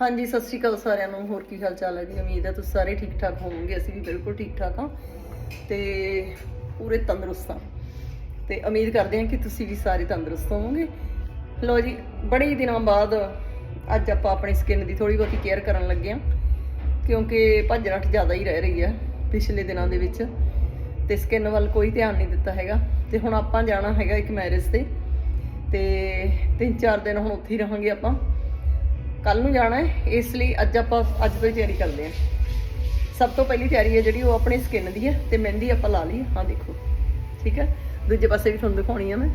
ਹਾਂਜੀ, ਸਤਿ ਸ਼੍ਰੀ ਅਕਾਲ ਸਾਰਿਆਂ ਨੂੰ। ਹੋਰ ਕੀ ਹਾਲ ਚਾਲ ਹੈ ਜੀ? ਉਮੀਦ ਹੈ ਤੁਸੀਂ ਸਾਰੇ ਠੀਕ ਠਾਕ ਹੋਵੋਗੇ। ਅਸੀਂ ਵੀ ਬਿਲਕੁਲ ਠੀਕ ਠਾਕ ਹਾਂ ਤੇ ਪੂਰੇ ਤੰਦਰੁਸਤ ਹਾਂ। ਤੇ ਉਮੀਦ ਕਰਦੇ ਹਾਂ ਕਿ ਤੁਸੀਂ ਵੀ ਸਾਰੇ ਤੰਦਰੁਸਤ ਹੋਵੋਗੇ। ਲੋ ਜੀ, ਬੜੇ ਹੀ ਦਿਨਾਂ ਬਾਅਦ ਅੱਜ ਆਪਾਂ ਆਪਣੀ ਸਕਿਨ ਦੀ ਥੋੜੀ ਬਹੁਤੀ ਕੇਅਰ ਕਰਨ ਲੱਗੇ ਹਾਂ, ਕਿਉਂਕਿ ਭੱਜ ਨੱਠ ਜ਼ਿਆਦਾ ਹੀ ਰਹਿ ਰਹੀ ਹੈ ਪਿਛਲੇ ਦਿਨਾਂ ਦੇ ਵਿੱਚ। ਤੇ ਸਕਿਨ ਵੱਲ ਕੋਈ ਧਿਆਨ ਨਹੀਂ ਦਿੱਤਾ ਹੈਗਾ। ਤੇ ਹੁਣ ਆਪਾਂ ਜਾਣਾ ਹੈਗਾ ਇੱਕ ਮੈਰਿਜ ਤੇ। ਤੇ ਤਿੰਨ ਚਾਰ ਦਿਨ ਹੁਣ ਉੱਥੇ ਹੀ ਰਹਾਂਗੇ ਆਪਾਂ। ਕੱਲ ਨੂੰ ਜਾਣਾ ਹੈ, ਇਸ ਲਈ ਅੱਜ ਆਪਾਂ ਅੱਜ ਤੋਂ ਹੀ ਤਿਆਰੀ ਕਰਦੇ ਹਾਂ। ਸਭ ਤੋਂ ਪਹਿਲੀ ਤਿਆਰੀ ਹੈ ਜਿਹੜੀ, ਉਹ ਆਪਣੀ ਸਕਿਨ ਦੀ ਹੈ ਤੇ ਮਹਿੰਦੀ ਆਪਾਂ ਲਾ ਲਈ ਹਾਂ। ਦੇਖੋ। ਠੀਕ ਹੈ? ਦੂਜੇ ਪਾਸੇ ਵੀ ਤੁਹਾਨੂੰ ਦਿਖਾਉਣੀ ਆ ਮੈਂ।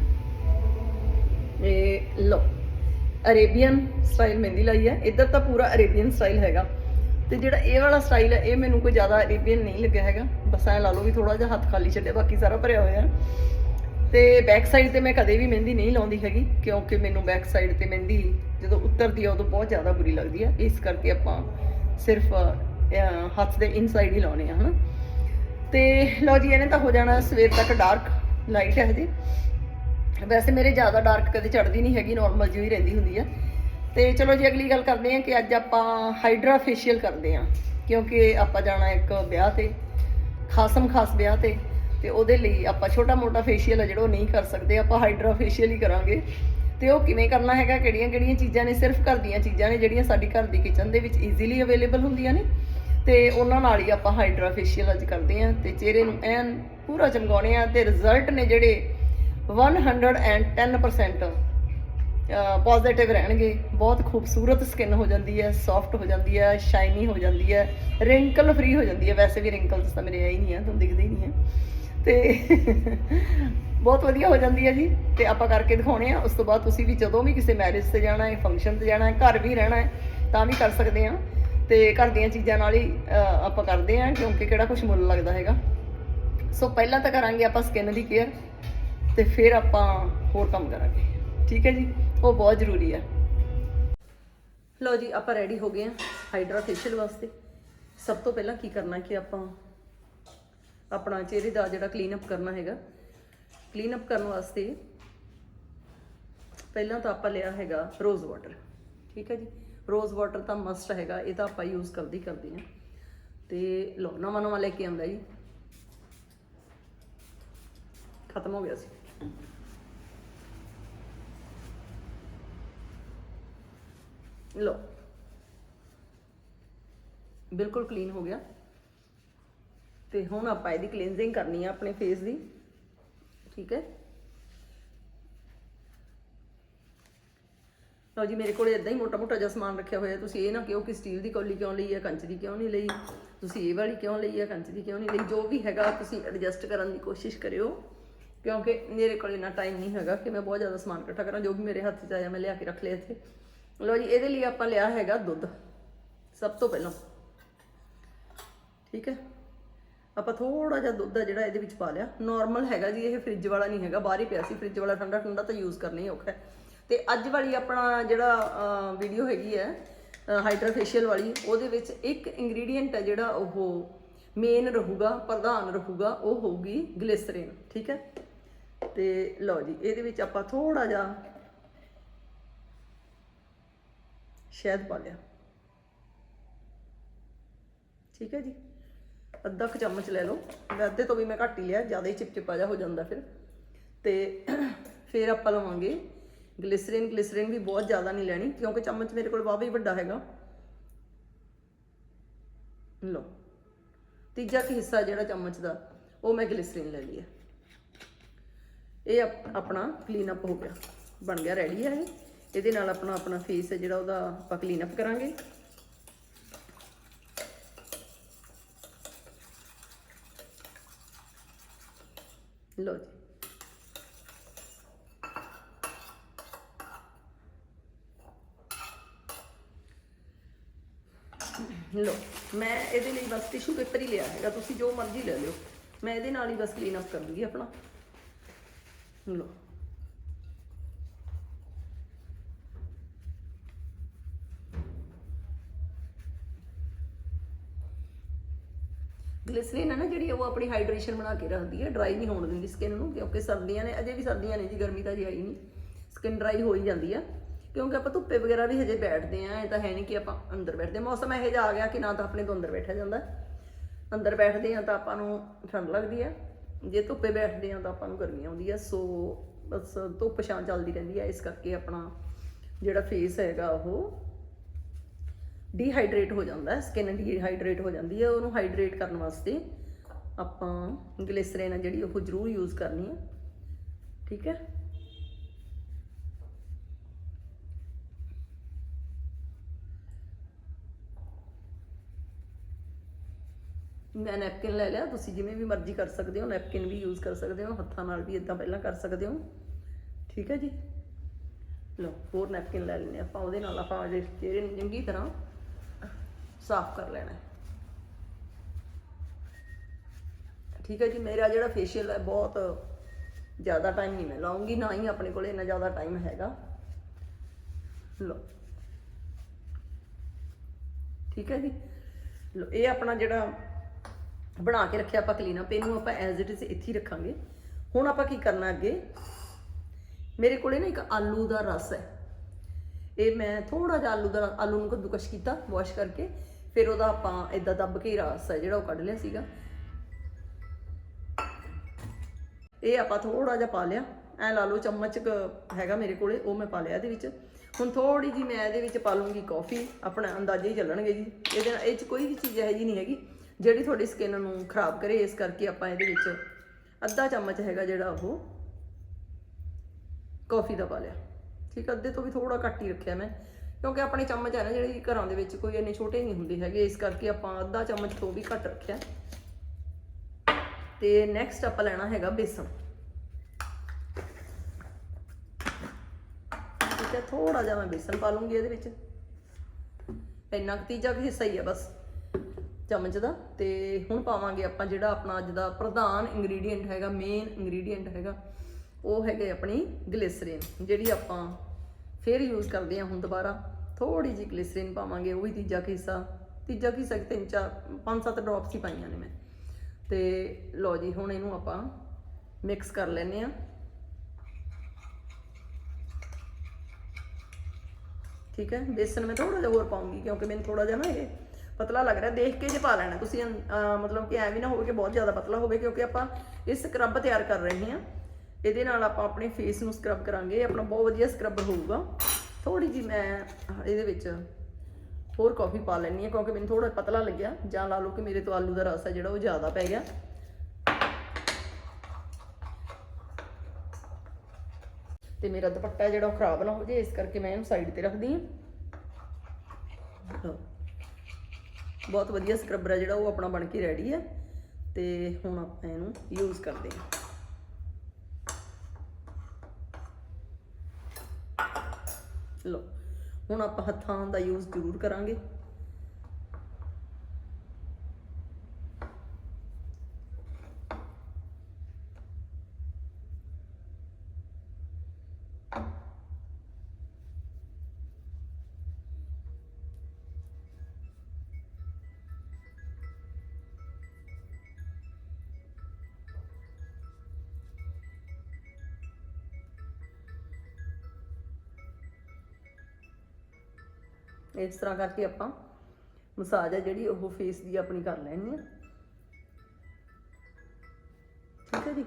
ਇਹ ਲੋ ਅਰੇਬੀਅਨ ਸਟਾਈਲ ਮਹਿੰਦੀ ਲਾਈ ਹੈ। ਇੱਧਰ ਤਾਂ ਪੂਰਾ ਅਰੇਬੀਅਨ ਸਟਾਈਲ ਹੈਗਾ। ਤੇ ਜਿਹੜਾ ਇਹ ਵਾਲਾ ਸਟਾਈਲ ਹੈ, ਇਹ ਮੈਨੂੰ ਕੋਈ ਜ਼ਿਆਦਾ ਅਰੇਬੀਅਨ ਨਹੀਂ ਲੱਗਿਆ ਹੈਗਾ। ਬਸ ਐ ਲਾ ਲਓ ਵੀ ਥੋੜਾ ਜਿਹਾ ਹੱਥ ਖਾਲੀ ਛੱਡਿਆ, ਬਾਕੀ ਸਾਰਾ ਭਰਿਆ ਹੋਇਆ ਹੈ। ਤੇ ਬੈਕ ਸਾਈਡ ਤੇ ਮੈਂ ਕਦੇ ਵੀ ਮਹਿੰਦੀ ਨਹੀਂ ਲਾਉਂਦੀ ਹੈਗੀ, ਕਿਉਂਕਿ ਮੈਨੂੰ ਬੈਕ ਸਾਈਡ ਤੇ ਮਹਿੰਦੀ ਜਦੋਂ ਉਤਰਦੀ ਆ, ਉਦੋਂ ਬਹੁਤ ਜ਼ਿਆਦਾ ਬੁਰੀ ਲੱਗਦੀ ਆ। ਇਸ ਕਰਕੇ ਆਪਾਂ ਸਿਰਫ ਹੱਥ ਦੇ ਇਨਸਾਈਡ ਹੀ ਲਾਉਣੇ ਆ, ਹਨਾ। ਤੇ ਲਓ ਜੀ, ਇਹਨੇ ਤਾਂ ਹੋ ਜਾਣਾ ਸਵੇਰ ਤੱਕ ਡਾਰਕ ਲਾਈਟ ਹੈ ਜੀ ਵੈਸੇ ਮੇਰੇ ਜ਼ਿਆਦਾ ਡਾਰਕ ਕਦੇ ਚੜਦੀ ਨਹੀਂ ਹੈਗੀ ਨਾਰਮਲ ਜਿਹੀ ਰਹਿੰਦੀ ਹੁੰਦੀ ਆ। ਤੇ ਚਲੋ ਜੀ, ਅਗਲੀ ਗੱਲ ਕਰਦੇ ਹਾਂ ਕਿ ਅੱਜ ਆਪਾਂ ਹਾਈਡਰਾ ਫੇਸ਼ੀਅਲ ਕਰਦੇ ਹਾਂ ਕਿਉਂਕਿ ਆਪਾਂ ਜਾਣਾ ਇੱਕ ਵਿਆਹ ਤੇ, ਖਾਸਮ ਖਾਸ ਵਿਆਹ ਤੇ। ਤੇ ਉਹਦੇ ਲਈ ਆਪਾਂ ਛੋਟਾ ਮੋਟਾ ਫੇਸ਼ੀਅਲ ਆ, ਜਿਹੜਾ ਉਹ ਨਹੀਂ ਕਰ ਸਕਦੇ। ਆਪਾਂ ਹਾਈਡਰਾ ਫੇਸ਼ੀਅਲ ਹੀ ਕਰਾਂਗੇ। ਤੇ ਉਹ ਕਿਵੇਂ ਕਰਨਾ ਹੈਗਾ, ਕਿਹੜੀਆਂ ਕਿਹੜੀਆਂ ਚੀਜ਼ਾਂ ਨੇ, ਸਿਰਫ ਘਰ ਦੀਆਂ ਚੀਜ਼ਾਂ ਨੇ ਜਿਹੜੀਆਂ ਸਾਡੀ ਘਰ ਦੀ ਕਿਚਨ ਦੇ ਵਿੱਚ ਈਜ਼ੀਲੀ ਅਵੇਲੇਬਲ ਹੁੰਦੀਆਂ ਨੇ। ਤੇ ਉਹਨਾਂ ਨਾਲ ਹੀ ਆਪਾਂ ਹਾਈਡਰਾ ਫੇਸ਼ੀਅਲ ਅੱਜ ਕਰਦੇ ਹਾਂ ਤੇ ਚਿਹਰੇ ਨੂੰ ਐਨ ਪੂਰਾ ਚਮਕਾਉਣੇ ਆ ਤੇ ਰਿਜ਼ਲਟ ਨੇ ਜਿਹੜੇ 110% ਪੋਜ਼ਿਟਿਵ ਰਹਿਣਗੇ। ਬਹੁਤ ਖੂਬਸੂਰਤ ਸਕਿਨ ਹੋ ਜਾਂਦੀ ਹੈ ਸੌਫਟ ਹੋ ਜਾਂਦੀ ਹੈ ਸ਼ਾਈਨੀ ਹੋ ਜਾਂਦੀ ਹੈ ਰਿੰਕਲ ਫ੍ਰੀ ਹੋ ਜਾਂਦੀ ਹੈ। ਵੈਸੇ ਵੀ ਰਿੰਕਲਸ ਤਾਂ ਮੇਰੇ ਆ ਹੀ ਨਹੀਂ ਆ, ਤੁਹਾਨੂੰ ਦਿਖਦੇ ਹੀ ਨਹੀਂ ਹੈ ਤੇ ਬਹੁਤ ਵਧੀਆ ਹੋ ਜਾਂਦੀ ਹੈ ਜੀ। ਤੇ ਆਪਾਂ ਕਰਕੇ ਦਿਖਾਉਣੇ ਆ। ਉਸ ਤੋਂ ਬਾਅਦ ਤੁਸੀਂ ਵੀ ਜਦੋਂ ਵੀ ਕਿਸੇ ਮੈਰਿਜ ਤੇ ਜਾਣਾ ਹੈ ਫੰਕਸ਼ਨ ਤੇ ਜਾਣਾ ਹੈ, ਘਰ ਵੀ ਰਹਿਣਾ ਹੈ, ਤਾਂ ਵੀ ਕਰ ਸਕਦੇ ਆ ਤੇ ਘਰ ਦੀਆਂ ਚੀਜ਼ਾਂ ਨਾਲ ਹੀ ਆਪਾਂ ਕਰਦੇ ਆ ਕਿਉਂਕਿ ਕਿਹੜਾ ਕੁਝ ਮੁੱਲ ਲੱਗਦਾ ਹੈਗਾ। ਸੋ ਪਹਿਲਾਂ ਤਾਂ ਕਰਾਂਗੇ ਆਪਾਂ ਸਕਿਨ ਦੀ ਕੇਅਰ ਤੇ ਫਿਰ ਆਪਾਂ ਹੋਰ ਕੰਮ ਕਰਾਂਗੇ। ਠੀਕ ਹੈ ਜੀ? ਉਹ ਬਹੁਤ ਜ਼ਰੂਰੀ ਹੈ। ਲਓ ਜੀ, ਆਪਾਂ ਰੈਡੀ ਹੋ ਗਏ ਆ ਹਾਈਡਰਾ ਫੇਸ਼ੀਅਲ ਵਾਸਤੇ। ਸਭ ਤੋਂ ਪਹਿਲਾਂ ਕੀ ਕਰਨਾ ਕਿ ਆਪਾਂ ਆਪਣਾ ਚਿਹਰੇ ਦਾ ਜਿਹੜਾ ਕਲੀਨ ਅਪ ਕਰਨਾ ਹੈਗਾ। ਕਲੀਨ ਅਪ ਕਰਨ ਵਾਸਤੇ ਪਹਿਲਾਂ ਤਾਂ ਆਪਾਂ ਲਿਆ ਹੈਗਾ ਰੋਜ਼ ਵਾਟਰ ਠੀਕ ਹੈ ਜੀ? ਰੋਜ਼ ਵਾਟਰ ਤਾਂ ਮਸਟ ਹੈਗਾ, ਇਹ ਤਾਂ ਆਪਾਂ ਯੂਜ਼ ਕਰਦੀ ਕਰਦੇ ਹਾਂ। ਤੇ ਲਓ, ਨਵਾਂ ਨਵਾਂ ਲੈ ਕੇ ਆਉਂਦਾ ਜੀ। ਖਤਮ ਹੋ ਗਿਆ ਸੀ। ਲਓ। ਬਿਲਕੁਲ ਕਲੀਨ ਹੋ ਗਿਆ। ਤੇ ਹੁਣ ਆਪਾਂ ਇਹਦੀ ਕਲੀਨਜ਼ਿੰਗ ਕਰਨੀ ਆ ਆਪਣੇ ਫੇਸ ਦੀ। ਠੀਕ ਹੈ? ਲਓ ਜੀ, ਮੇਰੇ ਕੋਲ ਇਦਾਂ ਹੀ ਮੋਟਾ ਮੋਟਾ ਜਿਹਾ ਸਮਾਨ ਰੱਖਿਆ ਹੋਇਆ। ਤੁਸੀਂ ਇਹ ਨਾ ਕਿਉਂ ਕਿ ਸਟੀਲ ਦੀ ਕੌਲੀ ਕਿਉਂ ਲਈ ਹੈ ਕੰਚ ਦੀ ਕਿਉਂ ਨਹੀਂ ਲਈ? ਤੁਸੀਂ ਇਹ ਵਾਲੀ ਕਿਉਂ ਲਈ ਹੈ ਕੰਚ ਦੀ ਕਿਉਂ ਨਹੀਂ ਲਈ? ਜੋ ਵੀ ਹੈਗਾ ਤੁਸੀਂ ਐਡਜਸਟ ਕਰਨ ਦੀ ਕੋਸ਼ਿਸ਼ ਕਰਿਓ। ਕਿਉਂਕਿ ਮੇਰੇ ਕੋਲ ਇੰਨਾ ਟਾਈਮ ਨਹੀਂ ਹੈਗਾ ਕਿ ਮੈਂ ਬਹੁਤ ਜ਼ਿਆਦਾ ਸਮਾਨ ਇਕੱਠਾ ਕਰਾਂ, ਜੋ ਵੀ ਮੇਰੇ ਹੱਥ 'ਚ ਆਇਆ ਮੈਂ ਲਿਆ ਕੇ ਰੱਖ ਲਿਆ ਇੱਥੇ। ਲਓ ਜੀ, ਇਹਦੇ ਲਈ ਆਪਾਂ ਲਿਆ ਹੈਗਾ ਦੁੱਧ, ਸਭ ਤੋਂ ਪਹਿਲਾਂ। ਠੀਕ ਹੈ? ਆਪਾਂ ਥੋੜਾ ਜਿਹਾ ਦੁੱਧ ਆ ਜਿਹੜਾ ਇਹਦੇ ਵਿੱਚ ਪਾ ਲਿਆ। ਨਾਰਮਲ ਹੈਗਾ ਜੀ, ਇਹ ਫ੍ਰਿਜ ਵਾਲਾ ਨਹੀਂ ਹੈਗਾ, ਬਾਹਰ ਹੀ ਪਿਆ ਸੀ। ਫ੍ਰਿਜ ਵਾਲਾ ਠੰਡਾ ਠੰਡਾ ਤਾਂ ਯੂਜ਼ ਕਰਨਾ ਹੀ ਔਖਾ ਹੈ। ਤੇ ਅੱਜ ਵਾਲੀ ਆਪਣਾ ਜਿਹੜਾ ਵੀਡੀਓ ਹੈਗੀ ਹੈ ਹਾਈਡਰਾ ਫੇਸ਼ੀਅਲ ਵਾਲੀ, ਉਹਦੇ ਵਿੱਚ ਇੱਕ ਇੰਗਰੀਡੀਅੰਟ ਹੈ ਜਿਹੜਾ ਉਹ ਮੇਨ ਰਹੂਗਾ, ਪ੍ਰਧਾਨ ਰਹੂਗਾ, ਉਹ ਹੋਊਗੀ ਗਲਿਸਰੀਨ ਠੀਕ ਹੈ? ਤੇ ਲਓ ਜੀ, ਇਹਦੇ ਵਿੱਚ ਆਪਾਂ ਥੋੜਾ ਜਿਹਾ ਸ਼ਹਿਦ ਪਾ ਲਿਆ। ਠੀਕ ਹੈ ਜੀ? ਅੱਧਾ ਕੁ ਚਮਚ ਲੈ ਲਓ। ਮੈਂ ਅੱਧੇ ਤੋਂ ਵੀ ਮੈਂ ਘੱਟ ਹੀ ਲਿਆ, ਜ਼ਿਆਦਾ ਹੀ ਚਿਪਚਿਪਾ ਜਾ ਹੋ ਜਾਂਦਾ ਫਿਰ। ਤੇ ਫਿਰ ਆਪਾਂ ਲਵਾਂਗੇ ਗਲਿਸਰੀਨ। ਗਲਿਸਰੀਨ ਵੀ ਬਹੁਤ ਜ਼ਿਆਦਾ ਨਹੀਂ ਲੈਣੀ, ਕਿਉਂਕਿ ਚਮਚ ਮੇਰੇ ਕੋਲ ਵਾਵਾ ਹੀ ਵੱਡਾ ਹੈਗਾ। ਲਓ। ਤੀਜਾ ਕੁ ਹਿੱਸਾ ਜਿਹੜਾ ਚਮਚ ਦਾ, ਉਹ ਮੈਂ ਗਲਿਸਰੀਨ ਲੈ ਲਈ ਹੈ। ਇਹ ਆਪ- ਆਪਣਾ ਕਲੀਨ ਅਪ ਹੋ ਗਿਆ। ਬਣ ਗਿਆ ਰੈਡੀ ਹੈ ਇਹ। ਇਹਦੇ ਨਾਲ ਆਪਣਾ ਆਪਣਾ ਫੇਸ ਹੈ ਜਿਹੜਾ, ਉਹਦਾ ਆਪਾਂ ਕਲੀਨ ਅਪ ਕਰਾਂਗੇ। ਲਓ ਜੀ ਲਓ, ਮੈਂ ਇਹਦੇ ਲਈ ਬਸ ਟਿਸ਼ੂ ਪੇਪਰ ਹੀ ਲਿਆ ਹੈਗਾ, ਤੁਸੀਂ ਜੋ ਮਰਜ਼ੀ ਲੈ ਲਿਓ। ਮੈਂ ਇਹਦੇ ਨਾਲ ਹੀ ਬਸ ਕਲੀਨ ਅਪ ਕਰ ਦੂੰਗੀ ਆਪਣਾ। ਲਓ। ਆਪਣੀ ਹਾਈਡਰੇਸ਼ਨ ਬਣਾ ਕੇ ਰੱਖਦੀ ਹੈ ਡਰਾਈ ਨਹੀਂ ਹੋਣ ਦਿੰਦੀ ਸਕਿਨ ਨੂੰ, ਕਿਉਂਕਿ ਸਰਦੀਆਂ ਨੇ, ਅਜੇ ਵੀ ਸਰਦੀਆਂ ਨੇ ਜੀ, ਗਰਮੀ ਤਾਂ ਜੀ ਆਈ ਨਹੀਂ। ਸਕਿਨ ਡਰਾਈ ਹੋ ਹੀ ਜਾਂਦੀ ਆ, ਕਿਉਂਕਿ ਆਪਾਂ ਧੁੱਪੇ ਵਗੈਰਾ ਵੀ ਹਜੇ ਬੈਠਦੇ ਆ, ਇਹ ਤਾਂ ਹੈ ਨਹੀਂ ਕਿ ਆਪਾਂ ਅੰਦਰ ਬੈਠਦੇ ਮੌਸਮ ਇਹੋ ਜਿਹਾ ਆ ਗਿਆ ਕਿ ਨਾ ਤਾਂ ਆਪਣੇ ਤੋਂ ਅੰਦਰ ਬੈਠਿਆ ਜਾਂਦਾ। ਅੰਦਰ ਬੈਠਦੇ ਆ ਤਾਂ ਆਪਾਂ ਨੂੰ ਠੰਡ ਲੱਗਦੀ ਆ। ਜੇ ਧੁੱਪੇ ਬੈਠਦੇ ਆ ਤਾਂ ਆਪਾਂ ਨੂੰ ਗਰਮੀ ਆਉਂਦੀ ਆ। ਸੋ ਬਸ ਧੁੱਪ ਛਾਂ ਚੱਲਦੀ ਰਹਿੰਦੀ ਆ, ਇਸ ਕਰਕੇ ਆਪਣਾ ਜਿਹੜਾ ਫੇਸ ਹੈਗਾ ਉਹ ਡੀਹਾਈਡਰੇਟ ਹੋ ਜਾਂਦਾ ਹੈ ਸਕਿਨ ਡੀਹਾਈਡਰੇਟ ਹੋ ਜਾਂਦੀ ਹੈ ਉਹਨੂੰ ਹਾਈਡਰੇਟ ਕਰਨ ਵਾਸਤੇ। ਆਪਾਂ ਗਲਿਸਰੀਨ ਆ ਜਿਹੜੀ ਉਹ ਜ਼ਰੂਰ ਯੂਜ਼ ਕਰਨੀ ਹੈ ਠੀਕ ਹੈ? ਮੈਂ ਨੈਪਕਿਨ ਲੈ ਲਿਆ, ਤੁਸੀਂ ਜਿਵੇਂ ਵੀ ਮਰਜ਼ੀ ਕਰ ਸਕਦੇ ਹੋ ਨੈਪਕਿਨ ਵੀ ਯੂਜ਼ ਕਰ ਸਕਦੇ ਹੋ, ਹੱਥਾਂ ਨਾਲ ਵੀ ਇਦਾਂ ਪਹਿਲਾਂ ਕਰ ਸਕਦੇ ਹੋ। ਠੀਕ ਹੈ ਜੀ? ਲਓ, ਹੋਰ ਨੈਪਕਿਨ ਲੈ ਲੈਣੇ ਆਪਾਂ, ਉਹਦੇ ਨਾਲ ਆਪਾਂ ਉਹਦੇ ਚਿਹਰੇ ਨੂੰ ਚੰਗੀ ਤਰ੍ਹਾਂ ਸਾਫ਼ ਕਰ ਲੈਣਾ ਹੈ ਠੀਕ ਹੈ ਜੀ, ਮੇਰਾ ਜਿਹੜਾ ਫੇਸ਼ੀਅਲ ਹੈ, ਬਹੁਤ ਜ਼ਿਆਦਾ ਟਾਈਮ ਨਹੀਂ ਮੈਂ ਲਾਉਂਗੀ, ਨਾ ਹੀ ਆਪਣੇ ਕੋਲ ਇੰਨਾ ਜ਼ਿਆਦਾ ਟਾਈਮ ਹੈਗਾ। ਲਓ। ਠੀਕ ਹੈ ਜੀ। ਲਓ, ਇਹ ਆਪਣਾ ਜਿਹੜਾ ਬਣਾ ਕੇ ਰੱਖਿਆ ਆਪਾਂ ਕਲੀਨ ਕਲੀਨਅਪ ਇਹਨੂੰ ਆਪਾਂ ਐਜ਼ ਇਟ ਇਜ਼ ਇੱਥੇ ਹੀ ਰੱਖਾਂਗੇ। ਹੁਣ ਆਪਾਂ ਕੀ ਕਰਨਾ ਅੱਗੇ? ਮੇਰੇ ਕੋਲੇ ਨਾ ਇੱਕ ਆਲੂ ਦਾ ਰਸ ਹੈ। ਇਹ ਮੈਂ ਥੋੜਾ ਜਿਹਾ ਆਲੂ ਦਾ, ਆਲੂ ਨੂੰ ਕੱਦੂਕਸ਼ ਕੀਤਾ ਵਾਸ਼ ਕਰਕੇ। ਫਿਰ ਉਹਦਾ ਆਪਾਂ ਇਦਾਂ ਦੱਬ ਕੇ ਰਸ ਹੈ ਜਿਹੜਾ ਉਹ ਕੱਢ ਲਿਆ ਸੀਗਾ। ਇਹ ਆਪਾਂ ਥੋੜਾ ਜਿਹਾ ਪਾ ਲਿਆ। ਐ ਲਾ ਲਓ ਚਮਚ ਕੁ ਹੈਗਾ ਮੇਰੇ ਕੋਲੇ, ਉਹ ਮੈਂ ਪਾ ਲਿਆ ਇਹਦੇ ਵਿੱਚ। ਹੁਣ ਥੋੜੀ ਜੀ ਮੈਂ ਇਹਦੇ ਵਿੱਚ ਪਾ ਲੂੰਗੀ ਕਾਫੀ ਆਪਣਾ ਅੰਦਾਜ਼ੇ ਹੀ ਚੱਲਣਗੇ ਜੀ। ਇਹਦੇ ਨਾਲ ਇਹ ਚ ਕੋਈ ਵੀ ਚੀਜ਼ ਇਹੋ ਜੀ ਨਹੀਂ ਹੈਗੀ, ਜਿਹੜੀ ਤੁਹਾਡੀ ਸਕਿਨ ਨੂੰ ਖਰਾਬ ਕਰੇ, ਇਸ ਕਰਕੇ ਆਪਾਂ ਇਹਦੇ ਵਿੱਚ ਅੱਧਾ ਚਮਚ ਹੈਗਾ ਜਿਹੜਾ ਉਹ ਕਾਫੀ ਦਾ ਪਾ ਲਿਆ। ਠੀਕ ਅੱਧੇ ਤੋਂ ਵੀ ਥੋੜਾ ਘੱਟ ਹੀ ਰੱਖਿਆ ਮੈਂ। ਕਿਉਂਕਿ ਆਪਣੇ ਚਮਚ ਹੈ ਨਾ, ਜਿਹੜੇ ਘਰਾਂ ਦੇ ਵਿੱਚ ਕੋਈ ਇੰਨੇ ਛੋਟੇ ਨਹੀਂ ਹੁੰਦੇ ਹੈਗੇ, ਇਸ ਕਰਕੇ ਆਪਾਂ ਅੱਧਾ ਚਮਚ ਤੋਂ ਵੀ ਘੱਟ ਰੱਖਿਆ। ਤੇ ਨੈਕਸਟ ਆਪਾਂ ਲੈਣਾ ਹੈਗਾ ਬੇਸਨ। ਠੀਕ ਹੈ ਥੋੜਾ ਜਿਹਾ ਮੈਂ ਬੇਸਨ ਪਾ ਲੂੰਗੀ ਇਹਦੇ ਵਿੱਚ। ਇੰਨਾ ਕੁ ਤੀਜਾ ਕੁ ਹਿੱਸਾ ਹੀ ਆ ਬਸ, ਚਮਚ ਦਾ। ਤੇ ਹੁਣ ਪਾਵਾਂਗੇ ਆਪਾਂ ਜਿਹੜਾ ਆਪਣਾ ਅੱਜ ਦਾ ਪ੍ਰਧਾਨ ਇੰਗਰੀਡੀਅੰਟ ਹੈਗਾ ਮੇਨ ਇੰਗਰੀਡੀਅੰਟ ਹੈਗਾ, ਉਹ ਹੈਗੇ ਆਪਣੀ ਗਲਿਸਰੀਨ ਜਿਹੜੀ ਆਪਾਂ ਫੇਰ ਯੂਜ਼ ਕਰਦੇ ਹਾਂ ਹੁਣ ਦੁਬਾਰਾ। ਥੋੜੀ ਜਿਹੀ ਗਲਿਸਰੀਨ ਪਾਵਾਂਗੇ, ਉਹ ਵੀ ਤੀਜਾ ਕੁ ਹਿੱਸਾ। ਤੀਜਾ ਕੁ ਹਿੱਸਾ ਕਿ ਤਿੰਨ ਚਾਰ, ਪੰਜ ਸੱਤ ਡ੍ਰੌਪਸ ਹੀ ਪਾਈਆਂ ਨੇ ਮੈਂ। ਤੇ ਲਓ ਜੀ, ਹੁਣ ਇਹਨੂੰ ਆਪਾਂ ਮਿਕਸ ਕਰ ਲੈਨੇ ਆ ਠੀਕ ਹੈ? ਬੇਸਨ ਮੈਂ ਥੋੜਾ ਜਿਹਾ ਹੋਰ ਪਾਉਂਗੀ ਕਿਉਂਕਿ ਮੈਨੂੰ ਥੋੜਾ ਜਿਹਾ ਨਾ ਇਹ ਪਤਲਾ ਲੱਗ ਰਿਹਾ। ਦੇਖ ਕੇ ਜੇ ਪਾ ਲੈਣਾ। ਤੁਸੀਂ ਮਤਲਬ ਕਿ ਐਵੇਂ ਨਾ ਹੋਵੇ ਕਿ ਬਹੁਤ ਜ਼ਿਆਦਾ ਪਤਲਾ ਹੋਵੇ ਕਿਉਂਕਿ ਆਪਾਂ ਇਹ ਸਕਰਬ ਤਿਆਰ ਕਰ ਰਹੇ ਹਾਂ। ਇਹਦੇ ਨਾਲ ਆਪਾਂ ਆਪਣੇ ਫੇਸ ਨੂੰ ਸਕਰਬ ਕਰਾਂਗੇ। ਇਹ ਆਪਣਾ ਬਹੁਤ ਵਧੀਆ ਸਕਰਬਰ ਹੋਊਗਾ। ਥੋੜੀ ਜੀ ਮੈਂ, ਇਹਦੇ ਵਿੱਚ ਹੋਰ ਕਾਫੀ ਪਾ ਲੈਣੀ ਹੈ ਕਿਉਂਕਿ ਮੈਨੂੰ ਥੋੜਾ ਪਤਲਾ ਲੱਗਿਆ। ਜਾਂ ਲਾ ਲਓ ਕਿ ਮੇਰੇ ਤੋਂ ਆਲੂ ਦਾ ਰਸ ਹੈ ਜਿਹੜਾ ਉਹ ਜ਼ਿਆਦਾ ਪੈ ਗਿਆ। ਤੇ ਮੇਰਾ ਦੁਪੱਟਾ ਜਿਹੜਾ ਉਹ ਖਰਾਬ ਨਾ ਹੋ ਜਾਏ, ਇਸ ਕਰਕੇ ਮੈਂ ਇਹਨੂੰ ਸਾਈਡ ਤੇ ਰੱਖਦੀ ਹਾਂ। ਬਹੁਤ ਵਧੀਆ ਸਕਰਬਰ ਹੈ ਜਿਹੜਾ ਉਹ ਆਪਣਾ ਬਣ ਕੇ ਰੈਡੀ ਹੈ। ਤੇ ਹੁਣ ਆਪਾਂ ਇਹਨੂੰ ਯੂਜ਼ ਕਰਦੇ ਹਾਂ। ਲਓ। ਹੁਣ ਆਪਾਂ ਹੱਥਾਂ ਦਾ ਯੂਜ਼ ਜ਼ਰੂਰ ਕਰਾਂਗੇ। ਇਸ ਤਰ੍ਹਾਂ ਕਰਕੇ ਆਪਾਂ ਮਸਾਜ ਹੈ ਜਿਹੜੀ ਉਹ ਫੇਸ ਦੀ ਆਪਣੀ ਕਰ ਲੈਣੀ ਹੈ। ਠੀਕ ਹੈ ਜੀ?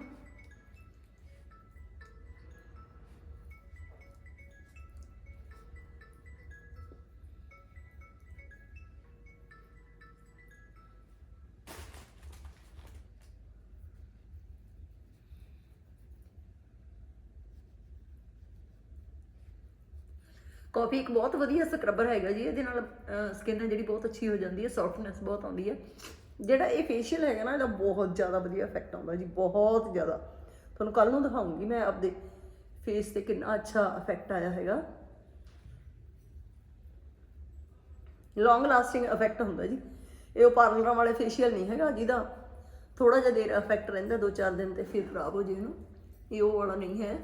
ਕਾਫੀ ਇੱਕ ਬਹੁਤ ਵਧੀਆ ਸਕਰਬਰ ਹੈਗਾ ਜੀ, ਇਹਦੇ ਨਾਲ ਸਕਿਨ ਹੈ ਜਿਹੜੀ ਬਹੁਤ ਅੱਛੀ ਹੋ ਜਾਂਦੀ ਹੈ ਸੌਫਟਨੈਸ ਬਹੁਤ ਆਉਂਦੀ ਹੈ। ਜਿਹੜਾ ਇਹ ਫੇਸ਼ੀਅਲ ਹੈਗਾ ਨਾ, ਇਹਦਾ ਬਹੁਤ ਜ਼ਿਆਦਾ ਵਧੀਆ ਇਫੈਕਟ ਆਉਂਦਾ ਜੀ, ਬਹੁਤ ਜ਼ਿਆਦਾ। ਤੁਹਾਨੂੰ ਕੱਲ ਨੂੰ ਦਿਖਾਉਂਗੀ ਮੈਂ ਆਪਦੇ ਫੇਸ ਤੇ ਕਿੰਨਾ ਅੱਛਾ ਇਫੈਕਟ ਆਇਆ ਹੈਗਾ। ਲੌਂਗ ਲਾਸਟਿੰਗ ਇਫੈਕਟ ਹੁੰਦਾ ਜੀ। ਇਹ ਉਹ ਪਾਰਲਰਾਂ ਵਾਲੇ ਫੇਸ਼ੀਅਲ ਨਹੀਂ ਹੈਗਾ ਜਿਹਦਾ ਥੋੜਾ ਜਿਹਾ ਦੇਰ ਇਫੈਕਟ ਰਹਿੰਦਾ, ਦੋ ਚਾਰ ਦਿਨ ਤੇ ਫਿਰ ਖਰਾਬ ਹੋ ਜੇ ਇਹਨੂੰ। ਇਹ ਉਹ ਵਾਲਾ ਨਹੀਂ ਹੈ।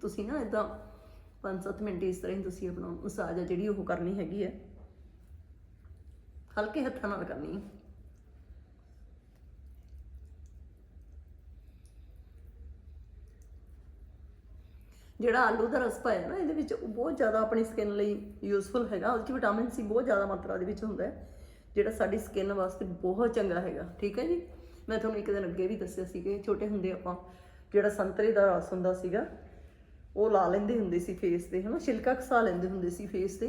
ਤੁਸੀਂ ਨਾ ਇਦਾਂ 5-7 ਮਿੰਟ ਇਸ ਤਰ੍ਹਾਂ ਹੀ ਤੁਸੀਂ ਆਪਣਾ ਮਸਾਜ ਆ ਜਿਹੜੀ ਉਹ ਕਰਨੀ ਹੈਗੀ ਹੈ ਹਲਕੇ ਹੱਥਾਂ ਨਾਲ ਕਰਨੀ ਹੈ ਜਿਹੜਾ ਆਲੂ ਦਾ ਰਸ ਪਾਇਆ ਨਾ, ਇਹਦੇ ਵਿੱਚ ਉਹ ਬਹੁਤ ਜ਼ਿਆਦਾ ਆਪਣੀ ਸਕਿਨ ਲਈ ਯੂਸਫੁਲ ਹੈਗਾ। ਉਹਦੇ ਵਿੱਚ ਵਿਟਾਮਿਨ ਸੀ ਬਹੁਤ ਜ਼ਿਆਦਾ ਮਾਤਰਾ ਦੇ ਵਿੱਚ ਹੁੰਦਾ ਹੈ, ਜਿਹੜਾ ਸਾਡੀ ਸਕਿਨ ਵਾਸਤੇ ਬਹੁਤ ਚੰਗਾ ਹੈਗਾ। ਠੀਕ ਹੈ ਜੀ? ਮੈਂ ਤੁਹਾਨੂੰ ਇੱਕ ਦਿਨ ਅੱਗੇ ਵੀ ਦੱਸਿਆ ਸੀ ਕਿ ਛੋਟੇ ਹੁੰਦੇ ਆਪਾਂ ਜਿਹੜਾ ਸੰਤਰੇ ਦਾ ਰਸ ਹੁੰਦਾ ਸੀਗਾ ਉਹ ਲਾ ਲੈਂਦੇ ਹੁੰਦੇ ਸੀ ਫੇਸ ਤੇ, ਹਨਾ? ਛਿਲਕਾ ਘਸਾ ਲੈਂਦੇ ਹੁੰਦੇ ਸੀ ਫੇਸ ਤੇ,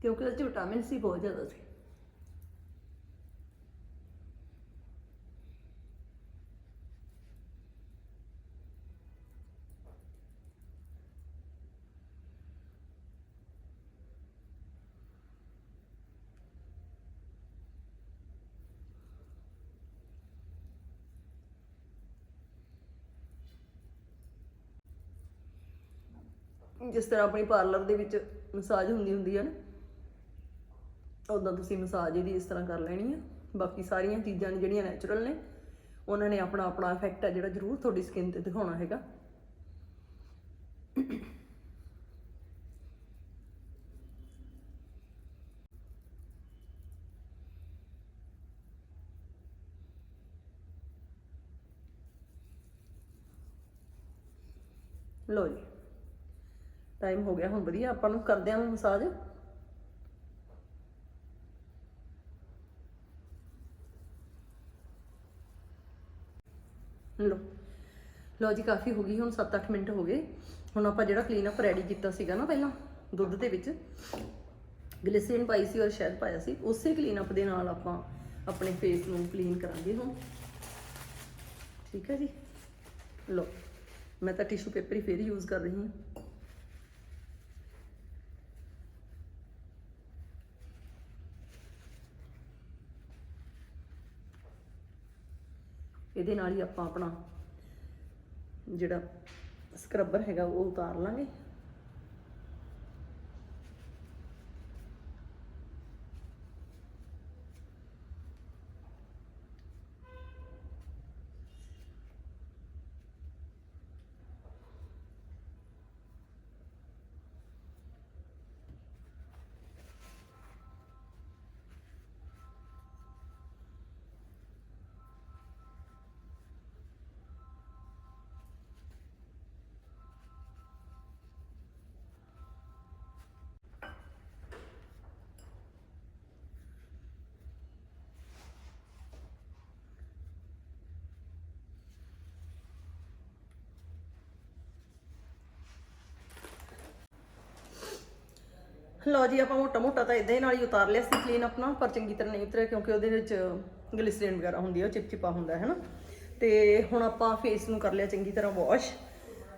ਕਿਉਂਕਿ ਉਹਦੇ 'ਚ ਵਿਟਾਮਿਨ ਸੀ ਬਹੁਤ ਜ਼ਿਆਦਾ ਸੀ। ਜਿਸ ਤਰ੍ਹਾਂ ਆਪਣੀ ਪਾਰਲਰ ਦੇ ਵਿੱਚ ਮਸਾਜ ਹੁੰਦੀ ਹੁੰਦੀ ਹੈ ਨਾ ਉਦੋਂ ਤੁਸੀਂ ਮਸਾਜ ਇਹਦੀ ਇਸ ਤਰ੍ਹਾਂ ਕਰ ਲੈਣੀ ਆ। ਬਾਕੀ ਸਾਰੀਆਂ ਚੀਜ਼ਾਂ ਨੇ ਜਿਹੜੀਆਂ ਨੈਚੁਰਲ ਨੇ, ਉਹਨਾਂ ਨੇ ਆਪਣਾ ਆਪਣਾ ਇਫੈਕਟ ਹੈ ਜਿਹੜਾ ਜ਼ਰੂਰ ਤੁਹਾਡੀ ਸਕਿਨ ਤੇ ਦਿਖਾਉਣਾ ਹੈਗਾ। ਲੋ ਜੀ। ਟਾਈਮ ਹੋ ਗਿਆ ਹੁਣ ਵਧੀਆ, ਆਪਾਂ ਨੂੰ ਕਰਦੇ ਆਂ ਮਸਾਜ। ਲੋ ਲੋ ਜੀ, ਕਾਫੀ ਹੋ ਗਈ, ਹੁਣ 7-8 ਮਿੰਟ ਹੋ ਗਏ। ਹੁਣ ਆਪਾਂ ਜਿਹੜਾ ਕਲੀਨ ਅਪ ਰੈਡੀ ਕੀਤਾ ਸੀਗਾ ਨਾ ਪਹਿਲਾਂ, ਦੁੱਧ ਦੇ ਵਿੱਚ ਗਲਿਸਰੀਨ ਪਾਈ ਸੀ ਔਰ ਸ਼ਹਿਦ ਪਾਇਆ ਸੀ, ਉਸੇ ਕਲੀਨ ਅਪ ਦੇ ਨਾਲ ਆਪਾਂ ਆਪਣੇ ਫੇਸ ਨੂੰ ਕਲੀਨ ਕਰਾਂਗੇ ਹੁਣ। ਠੀਕ ਹੈ ਜੀ? ਲੋ ਮੈਂ ਤਾਂ ਟਿਸ਼ੂ ਪੇਪਰ ਹੀ ਫੇਰ ਯੂਜ਼ ਕਰ ਰਹੀ ਹਾਂ। ਇਹਦੇ ਨਾਲ ਹੀ ਆਪਾਂ ਆਪਣਾ ਜਿਹੜਾ ਸਕਰਬਰ ਹੈਗਾ ਉਹ ਉਤਾਰ ਲਾਂਗੇ। ਲਓ ਜੀ, ਆਪਾਂ ਮੋਟਾ ਮੋਟਾ ਤਾਂ ਇਦਾਂ ਹੀ ਨਾਲ ਹੀ ਉਤਾਰ ਲਿਆ ਸੀ ਕਲੀਨ ਆਪਣਾ, ਪਰ ਚੰਗੀ ਤਰ੍ਹਾਂ ਨਹੀਂ ਉਤਰਿਆ ਕਿਉਂਕਿ ਉਹਦੇ ਵਿੱਚ ਗਲਿਸਰੀਨ ਵਗੈਰਾ ਹੁੰਦੀ ਹੈ ਉਹ ਚਿਪਚਿਪਾ ਹੁੰਦਾ ਹੈ ਨਾ। ਤੇ ਹੁਣ ਆਪਾਂ ਫੇਸ ਨੂੰ ਕਰ ਲਿਆ ਚੰਗੀ ਤਰ੍ਹਾਂ ਵਾਸ਼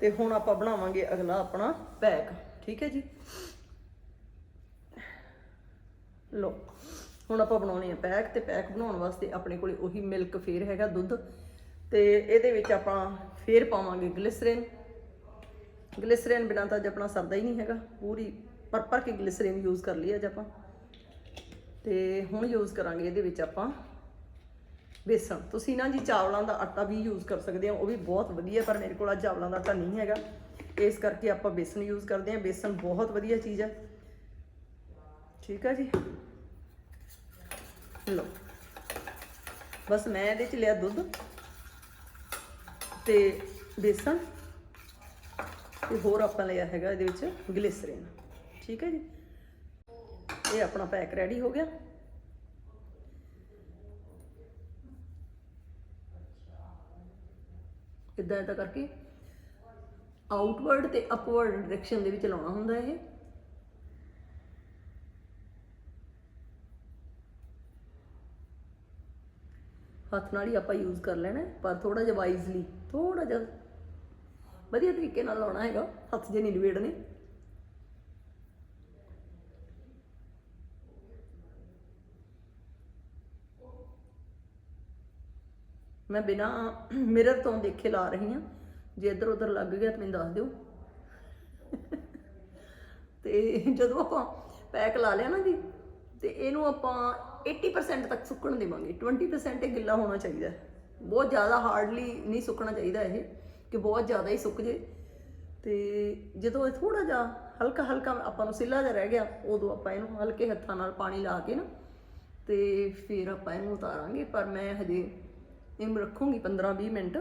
ਤੇ ਹੁਣ ਆਪਾਂ ਬਣਾਵਾਂਗੇ ਅਗਲਾ ਆਪਣਾ ਪੈਕ ਠੀਕ ਹੈ ਜੀ? ਲੋ ਹੁਣ ਆਪਾਂ ਬਣਾਉਣੇ ਆ ਪੈਕ ਤੇ ਪੈਕ ਬਣਾਉਣ ਵਾਸਤੇ ਆਪਣੇ ਕੋਲੇ ਉਹੀ ਮਿਲਕ ਫੇਰ ਹੈਗਾ ਦੁੱਧ, ਤੇ ਇਹਦੇ ਵਿੱਚ ਆਪਾਂ ਫੇਰ ਪਾਵਾਂਗੇ ਗਲਿਸਰੀਨ ਗਲਿਸਰੀਨ ਬਿਨਾਂ ਤਾਂ ਅੱਜ ਆਪਣਾ ਸਰਦਾ ਹੀ ਨਹੀਂ ਹੈਗਾ, ਪੂਰੀ ਪਰ ਪਰ ਕੇ ਗਲਿਸਰੀਨ ਯੂਜ਼ ਕਰ ਲਈ ਅੱਜ ਆਪਾਂ। ਤੇ ਹੁਣ ਯੂਜ਼ ਕਰਾਂਗੇ ਇਹਦੇ ਵਿੱਚ ਆਪਾਂ ਬੇਸਣ ਤੁਸੀਂ ਨਾ ਜੀ ਚਾਵਲਾਂ ਦਾ ਆਟਾ ਵੀ ਯੂਜ਼ ਕਰ ਸਕਦੇ ਹੋ, ਉਹ ਵੀ ਬਹੁਤ ਵਧੀਆ, ਪਰ ਮੇਰੇ ਕੋਲ ਅੱਜ ਚਾਵਲਾਂ ਦਾ ਆਟਾ ਨਹੀਂ ਹੈਗਾ। ਇਸ ਕਰਕੇ ਆਪਾਂ ਬੇਸਣ ਯੂਜ਼ ਕਰਦੇ ਹਾਂ। ਬੇਸਣ ਬਹੁਤ ਵਧੀਆ ਚੀਜ਼ ਹੈ। ਠੀਕ ਆ ਜੀ? ਲਓ। ਬਸ ਮੈਂ ਇਹਦੇ ਚ ਲਿਆ ਦੁੱਧ ਤੇ ਬੇਸਣ ਤੇ ਹੋਰ ਆਪਾਂ ਲਿਆ ਹੈਗਾ ਇਹਦੇ ਵਿੱਚ ਗਲਿਸਰੀਨ। ਠੀਕ ਹੈ ਜੀ। ਇਹ ਆਪਣਾ ਪੈਕ ਰੈਡੀ ਹੋ ਗਿਆ। ਇਦਾਂ ਇਦਾਂ ਕਰਕੇ ਆਊਟਵਰਡ ਤੇ ਅਪਵਰਡ ਡਾਇਰੈਕਸ਼ਨ ਦੇ ਵਿੱਚ ਲਾਉਣਾ ਹੁੰਦਾ ਇਹ। ਹੱਥ ਨਾਲ ਹੀ ਆਪਾਂ ਯੂਜ਼ ਕਰ ਲੈਣਾ, ਪਰ ਥੋੜਾ ਜਿਹਾ ਵਾਈਜ਼ਲੀ ਥੋੜਾ ਜਿਹਾ ਵਧੀਆ ਤਰੀਕੇ ਨਾਲ ਲਾਉਣਾ ਹੈਗਾ, ਹੱਥ ਜੇ ਨਹੀਂ ਲਵੇੜਨੇ ਮੈਂ ਬਿਨਾ ਮਿਰਰ ਤੋਂ ਦੇਖੇ ਲਾ ਰਹੀ ਹਾਂ। ਜੇ ਇੱਧਰ ਉੱਧਰ ਲੱਗ ਗਿਆ ਤਾਂ ਮੈਨੂੰ ਦੱਸ ਦਿਓ। ਤੇ ਜਦੋਂ ਆਪਾਂ ਪੈਕ ਲਾ ਲਿਆ ਨਾ ਜੀ, ਤੇ ਇਹਨੂੰ ਆਪਾਂ 80% ਤੱਕ ਸੁੱਕਣ ਦੇਵਾਂਗੇ। 20% ਇਹ ਗਿੱਲਾ ਹੋਣਾ ਚਾਹੀਦਾ ਬਹੁਤ ਜ਼ਿਆਦਾ ਹਾਰਡਲੀ ਨਹੀਂ ਸੁੱਕਣਾ ਚਾਹੀਦਾ ਇਹ, ਕਿ ਬਹੁਤ ਜ਼ਿਆਦਾ ਹੀ ਸੁੱਕ ਜੇ। ਤੇ ਜਦੋਂ ਇਹ ਥੋੜਾ ਜਿਹਾ ਹਲਕਾ ਹਲਕਾ ਆਪਾਂ ਨੂੰ ਸਿੱਲਾ ਜਿਹਾ ਰਹਿ ਗਿਆ, ਉਦੋਂ ਆਪਾਂ ਇਹਨੂੰ ਹਲਕੇ ਹੱਥਾਂ ਨਾਲ ਪਾਣੀ ਲਾ ਕੇ ਨਾ, ਤੇ ਫਿਰ ਆਪਾਂ ਇਹਨੂੰ ਉਤਾਰਾਂਗੇ। ਪਰ ਮੈਂ ਹਜੇ ਇਹਨੂੰ ਰੱਖੂੰਗੀ 15-20 ਮਿੰਟ।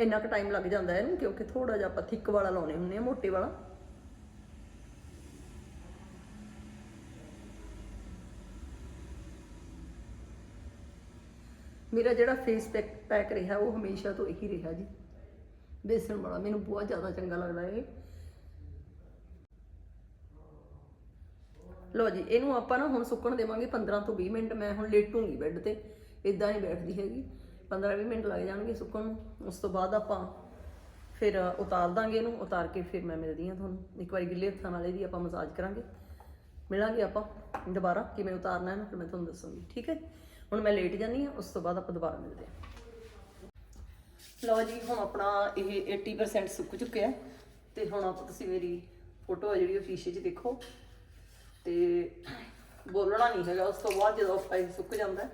ਇੰਨਾ ਕੁ ਟਾਈਮ ਲੱਗ ਜਾਂਦਾ ਇਹਨੂੰ, ਕਿਉਂਕਿ ਥੋੜਾ ਜਿਹਾ ਆਪਾਂ ਥਿੱਕ ਵਾਲਾ ਲਾਉਣੇ ਹੁੰਦੇ ਆ, ਮੋਟੇ ਵਾਲਾ। ਮੇਰਾ ਜਿਹੜਾ ਫੇਸ ਪੈਕ ਪੈਕ ਰਿਹਾ, ਉਹ ਹਮੇਸ਼ਾ ਤੋਂ ਇਹੀ ਰਿਹਾ ਜੀ। ਬੇਸਣ ਵਾਲਾ, ਮੈਨੂੰ ਬਹੁਤ ਜ਼ਿਆਦਾ ਚੰਗਾ ਲੱਗਦਾ ਇਹ। ਲੋ ਜੀ, ਇਹਨੂੰ ਆਪਾਂ ਨਾ ਹੁਣ ਸੁੱਕਣ ਦੇਵਾਂਗੇ 15 ਤੋਂ 20 ਮਿੰਟ, ਮੈਂ ਹੁਣ ਲੇਟੂੰਗੀ ਬੈੱਡ ਤੇ। ਇਦਾਂ ਨਹੀਂ ਬੈਠਦੀ ਹੈਗੀ। 15-20 ਮਿੰਟ ਲੱਗ ਜਾਣਗੇ ਸੁੱਕਣ ਨੂੰ। ਉਸ ਤੋਂ ਬਾਅਦ ਆਪਾਂ ਫਿਰ ਉਤਾਰ ਦਾਂਗੇ ਇਹਨੂੰ। ਉਤਾਰ ਕੇ ਫਿਰ ਮੈਂ ਮਿਲਦੀ ਹਾਂ ਤੁਹਾਨੂੰ। ਇੱਕ ਵਾਰੀ ਗਿੱਲੇ ਹੱਥਾਂ ਨਾਲ ਇਹਦੀ ਆਪਾਂ ਮਸਾਜ ਕਰਾਂਗੇ। ਮਿਲਾਂਗੇ ਆਪਾਂ। ਦੁਬਾਰਾ ਕਿਵੇਂ ਉਤਾਰਨਾ ਹੈ ਫਿਰ ਮੈਂ ਤੁਹਾਨੂੰ ਦੱਸਾਂਗੀ। ਠੀਕ ਹੈ? ਹੁਣ ਮੈਂ ਲੇਟ ਜਾਂਦੀ ਹਾਂ। ਉਸ ਤੋਂ ਬਾਅਦ ਆਪਾਂ ਦੁਬਾਰਾ ਮਿਲਦੇ ਹਾਂ। ਲਓ ਜੀ, ਹੁਣ ਆਪਣਾ ਇਹ 80% ਸੁੱਕ ਚੁੱਕਿਆ ਹੈ। ਤੇ ਹੁਣ ਆਪ ਤੁਸੀਂ ਮੇਰੀ ਫੋਟੋ ਹੈ ਜਿਹੜੀ ਉਹ ਸ਼ੀਸ਼ੇ 'ਚ ਦੇਖੋ। ਤੇ ਬੋਲਣਾ ਨਹੀਂ ਹੈਗਾ। ਉਸ ਤੋਂ ਬਾਅਦ ਜਦੋਂ ਫਾਈਲ ਸੁੱਕ ਜਾਂਦਾ ਹੈ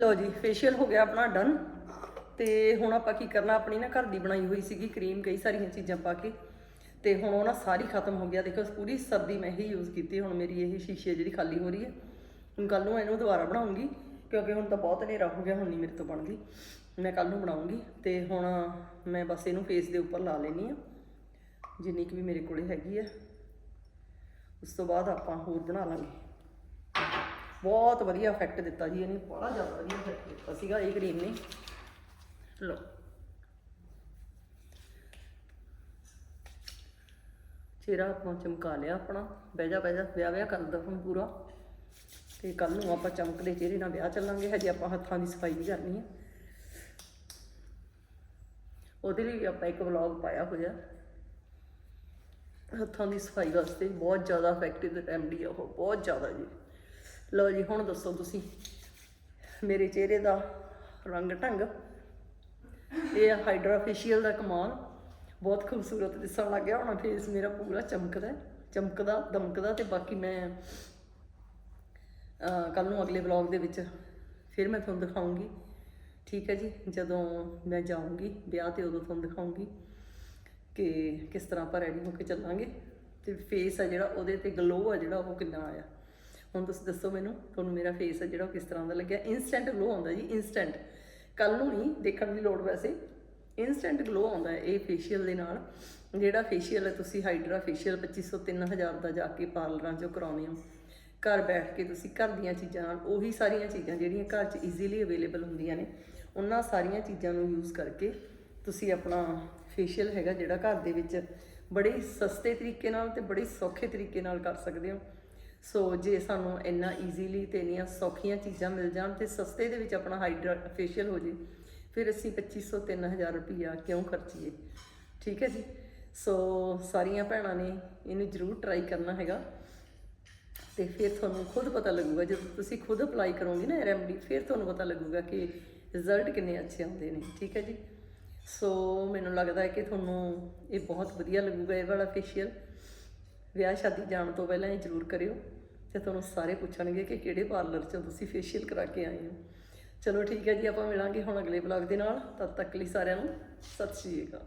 ਲਓ ਜੀ ਫੇਸ਼ੀਅਲ ਹੋ ਗਿਆ ਆਪਣਾ ਡਨ ਤੇ ਹੁਣ ਆਪਾਂ ਕੀ ਕਰਨਾ, ਆਪਣੀ ਨਾ ਘਰ ਦੀ ਬਣਾਈ ਹੋਈ ਸੀਗੀ ਕਰੀਮ ਕਈ ਸਾਰੀਆਂ ਚੀਜ਼ਾਂ ਪਾ ਕੇ। ਤੇ ਹੁਣ ਉਹ ਨਾ ਸਾਰੀ ਖਤਮ ਹੋ ਗਿਆ। ਦੇਖੋ, ਪੂਰੀ ਸਰਦੀ ਮੈਂ ਹੀ ਯੂਜ਼ ਕੀਤੀ। ਹੁਣ ਮੇਰੀ ਇਹ ਸ਼ੀਸ਼ੇ ਜਿਹੜੀ ਖਾਲੀ ਹੋ ਰਹੀ ਹੈ। ਹੁਣ ਕੱਲ ਨੂੰ ਇਹਨੂੰ ਦੁਬਾਰਾ ਬਣਾਉਂਗੀ, ਕਿਉਂਕਿ ਹੁਣ ਤਾਂ ਬਹੁਤ ਹਨੇਰਾ ਹੋ ਗਿਆ, ਹੁਣ ਨਹੀਂ ਮੇਰੇ ਤੋਂ ਬਣਦੀ। ਮੈਂ ਕੱਲ ਨੂੰ ਬਣਾਉਂਗੀ। ਤੇ ਹੁਣ ਮੈਂ ਬਸ ਇਹਨੂੰ ਫੇਸ ਦੇ ਉੱਪਰ ਲਾ ਲੈਣੀ ਆ ਜਿੰਨੀ ਕੁ ਵੀ ਮੇਰੇ ਕੋਲੇ ਹੈਗੀ ਆ ਉਸ ਤੋਂ ਬਾਅਦ ਆਪਾਂ ਹੋਰ ਬਣਾ ਲਾਂਗੇ। ਬਹੁਤ ਵਧੀਆ ਇਫੈਕਟ ਦਿੱਤਾ ਜੀ, ਇਹਨੇ ਬੜਾ ਜ਼ਿਆਦਾ ਵਧੀਆ ਇਫੈਕਟ ਦਿੱਤਾ ਸੀਗਾ ਇਹ ਕਰੀਮ ਨੇ। ਲੋ ਚਿਹਰਾ ਆਪਾਂ ਚਮਕਾ ਲਿਆ ਆਪਣਾ। ਬਹਿ ਜਾ ਬਹਿ ਜਾ, ਵਿਆਹ ਵਿਆਹ ਕਰਦਾ ਹੁਣ ਪੂਰਾ। ਤੇ ਕੱਲ ਨੂੰ ਆਪਾਂ ਚਮਕਦੇ ਚਿਹਰੇ ਨਾਲ ਵਿਆਹ ਚੱਲਾਂਗੇ। ਹਜੇ ਆਪਾਂ ਹੱਥਾਂ ਦੀ ਸਫ਼ਾਈ ਵੀ ਕਰਨੀ ਹੈ ਉਹਦੇ ਲਈ ਵੀ ਆਪਾਂ ਇੱਕ ਵਲੌਗ ਪਾਇਆ ਹੋਇਆ। ਹੱਥਾਂ ਦੀ ਸਫ਼ਾਈ ਵਾਸਤੇ ਬਹੁਤ ਜ਼ਿਆਦਾ ਇਫੈਕਟਿਵ ਰੈਮਡੀ ਆ ਉਹ, ਬਹੁਤ ਜ਼ਿਆਦਾ ਜੀ। ਲਓ ਜੀ, ਹੁਣ ਦੱਸੋ ਤੁਸੀਂ। ਮੇਰੇ ਚਿਹਰੇ ਦਾ ਰੰਗ ਢੰਗ। ਇਹ ਹਾਈਡਰਾ ਫੇਸ਼ੀਅਲ ਦਾ ਕਮਾਲ। ਬਹੁਤ ਖੂਬਸੂਰਤ ਦਿਸਣ ਲੱਗ ਗਿਆ ਹੁਣ ਫੇਸ ਮੇਰਾ ਪੂਰਾ ਚਮਕਦਾ ਚਮਕਦਾ, ਦਮਕਦਾ ਤੇ ਬਾਕੀ ਮੈਂ ਕੱਲ ਨੂੰ ਅਗਲੇ ਵਲੌਗ ਦੇ ਵਿੱਚ ਫਿਰ ਮੈਂ ਤੁਹਾਨੂੰ ਦਿਖਾਉਂਗੀ। ਠੀਕ ਹੈ ਜੀ, ਜਦੋਂ ਮੈਂ ਜਾਊਂਗੀ ਵਿਆਹ ਤੇ ਉਦੋਂ ਤੁਹਾਨੂੰ ਦਿਖਾਉਂਗੀ ਕਿ ਕਿਸ ਤਰ੍ਹਾਂ ਆਪਾਂ ਰੈਡੀ ਹੋ ਕੇ ਚੱਲਾਂਗੇ। ਤੇ ਫੇਸ ਆ ਜਿਹੜਾ, ਉਹਦੇ ਤੇ ਗਲੋ ਆ ਜਿਹੜਾ, ਉਹ ਕਿੰਨਾ ਆਇਆ। ਹੁਣ ਤੁਸੀਂ ਦੱਸੋ ਮੈਨੂੰ, ਤੁਹਾਨੂੰ ਮੇਰਾ ਫੇਸ ਹੈ ਜਿਹੜਾ ਉਹ ਕਿਸ ਤਰ੍ਹਾਂ ਦਾ ਲੱਗਿਆ? ਇਨਸਟੈਂਟ ਗਲੋ ਆਉਂਦਾ ਜੀ ਇਨਸਟੈਂਟ ਕੱਲ ਨੂੰ ਨਹੀਂ, ਦੇਖਣ ਦੀ ਲੋੜ ਵੈਸੇ। ਇਨਸਟੈਂਟ ਗਲੋ ਆਉਂਦਾ ਹੈ ਇਹ ਫੇਸ਼ੀਅਲ ਦੇ ਨਾਲ। ਜਿਹੜਾ ਫੇਸ਼ੀਅਲ ਹੈ, ਤੁਸੀਂ ਹਾਈਡਰਾ ਫੇਸ਼ੀਅਲ 2500 3000 ਦਾ ਜਾ ਕੇ ਪਾਰਲਰਾਂ 'ਚੋਂ ਕਰਾਉਂਦੇ ਹੋ। ਘਰ ਬੈਠ ਕੇ ਤੁਸੀਂ ਘਰ ਦੀਆਂ ਚੀਜ਼ਾਂ ਨਾਲ, ਉਹੀ ਸਾਰੀਆਂ ਚੀਜ਼ਾਂ ਜਿਹੜੀਆਂ ਘਰ 'ਚ ਈਜ਼ੀਲੀ ਅਵੇਲੇਬਲ ਹੁੰਦੀਆਂ ਨੇ, ਉਹਨਾਂ ਸਾਰੀਆਂ ਚੀਜ਼ਾਂ ਨੂੰ ਯੂਜ਼ ਕਰਕੇ ਤੁਸੀਂ ਆਪਣਾ ਫੇਸ਼ੀਅਲ ਹੈਗਾ ਜਿਹੜਾ ਘਰ ਦੇ ਵਿੱਚ ਬੜੇ ਸਸਤੇ ਤਰੀਕੇ ਨਾਲ ਤੇ ਬੜੇ ਸੌਖੇ ਤਰੀਕੇ ਨਾਲ ਕਰ ਸਕਦੇ ਹੋ। ਸੋ ਜੇ ਸਾਨੂੰ ਇੰਨਾ ਈਜ਼ੀਲੀ ਤੇ ਇੰਨੀਆਂ ਸੌਖੀਆਂ ਚੀਜ਼ਾਂ ਮਿਲ ਜਾਣ ਤੇ ਸਸਤੇ ਦੇ ਵਿੱਚ ਆਪਣਾ ਹਾਈਡਰਾ ਫੇਸ਼ੀਅਲ ਹੋ ਜੇ, ਫਿਰ ਅਸੀਂ 2500 3000 ਰੁਪਈਆ ਕਿਉਂ ਖਰਚੀਏ? ਠੀਕ ਹੈ ਜੀ? ਸੋ ਸਾਰੀਆਂ ਭੈਣਾਂ ਨੇ ਇਹਨੂੰ ਜ਼ਰੂਰ ਟਰਾਈ ਕਰਨਾ ਹੈਗਾ। ਤੇ ਫਿਰ ਤੁਹਾਨੂੰ ਖੁਦ ਪਤਾ ਲੱਗੂਗਾ, ਜਦੋਂ ਤੁਸੀਂ ਖੁਦ ਅਪਲਾਈ ਕਰੋਗੇ ਨਾ ਰੈਮਡੀ ਫਿਰ ਤੁਹਾਨੂੰ ਪਤਾ ਲੱਗੂਗਾ ਕਿ ਰਿਜ਼ਲਟ ਕਿੰਨੇ ਅੱਛੇ ਆਉਂਦੇ ਨੇ। ਠੀਕ ਹੈ ਜੀ? ਸੋ ਮੈਨੂੰ ਲੱਗਦਾ ਹੈ ਕਿ ਤੁਹਾਨੂੰ ਇਹ ਬਹੁਤ ਵਧੀਆ ਲੱਗੂਗਾ ਇਹ ਵਾਲਾ ਫੇਸ਼ੀਅਲ ਵਿਆਹ ਸ਼ਾਦੀ ਜਾਣ ਤੋਂ ਪਹਿਲਾਂ ਇਹ ਜ਼ਰੂਰ ਕਰਿਓ ਤੇ ਤੁਹਾਨੂੰ ਸਾਰੇ ਪੁੱਛਣਗੇ ਕਿ ਕਿਹੜੇ ਪਾਰਲਰ 'ਚੋਂ ਤੁਸੀਂ ਫੇਸ਼ੀਅਲ ਕਰਾ ਕੇ ਆਏ ਹੋ। ਚਲੋ ਠੀਕ ਹੈ ਜੀ, ਆਪਾਂ ਮਿਲਾਂਗੇ ਹੁਣ ਅਗਲੇ ਵਲੌਗ ਦੇ ਨਾਲ। ਤਦ ਤੱਕ ਲਈ ਸਾਰਿਆਂ ਨੂੰ ਸਤਿ ਸ਼੍ਰੀ ਅਕਾਲ।